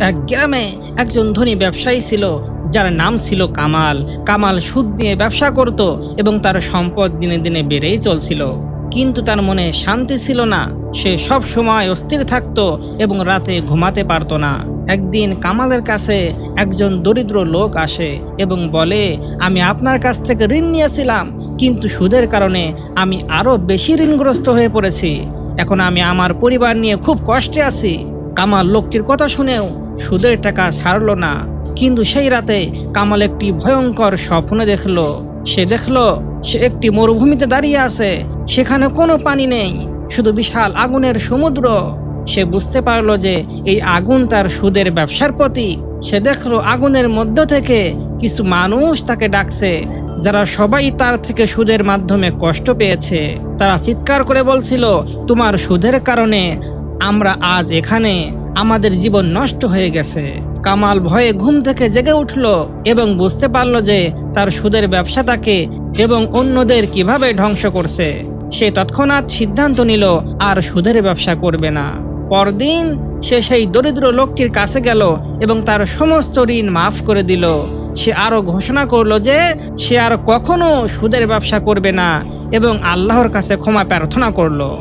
এক গ্রামে একজন ধনী ব্যবসায়ী ছিল, যার নাম ছিল কামাল। কামাল সুদ দিয়ে ব্যবসা করত এবং তার সম্পদ দিনে দিনে বেড়েই চলছিল। কিন্তু তার মনে শান্তি ছিল না। সে সব সময় অস্থির থাকত এবং রাতে ঘুমাতে পারতো না। একদিন কামালের কাছে একজন দরিদ্র লোক আসে এবং বলে, আমি আপনার কাছ থেকে ঋণ নিয়েছিলাম, কিন্তু সুদের কারণে আমি আরও বেশি ঋণগ্রস্ত হয়ে পড়েছি। এখন আমি আমার পরিবার নিয়ে খুব কষ্টে আছি। কামাল লোকটির কথা শুনেও সুদের টাকা ছাড়লো না। কিন্তু সেই রাতে কামাল একটি ভয়ঙ্কর স্বপ্ন দেখল। সে দেখল, সে একটি মরুভূমিতে দাঁড়িয়ে আছে। সেখানে কোনো পানি নেই, শুধু বিশাল আগুনের সমুদ্র। সে বুঝতে পারল যে এই আগুন তার সুদের ব্যবসার প্রতীক। সে দেখল আগুনের মধ্য থেকে কিছু মানুষ তাকে ডাকছে, যারা সবাই তার থেকে সুদের মাধ্যমে কষ্ট পেয়েছে। তারা চিৎকার করে বলছিল, তোমার সুদের কারণে আমরা আজ এখানে আমাদের জীবন নষ্ট হয়ে গেছে। কামাল ভয়ে ঘুম থেকে জেগে উঠল এবং বুঝতে পারল যে তার সুদের ব্যবসা তাকে এবং অন্যদের কীভাবে ধ্বংস করছে। সে তৎক্ষণাৎ সিদ্ধান্ত নিল, আর সুদের ব্যবসা করবে না। পরদিন সে সেই দরিদ্র লোকটির কাছে গেল এবং তার সমস্ত ঋণ মাফ করে দিল। সে আরও ঘোষণা করল যে সে আর কখনো সুদের ব্যবসা করবে না এবং আল্লাহর কাছে ক্ষমা প্রার্থনা করল।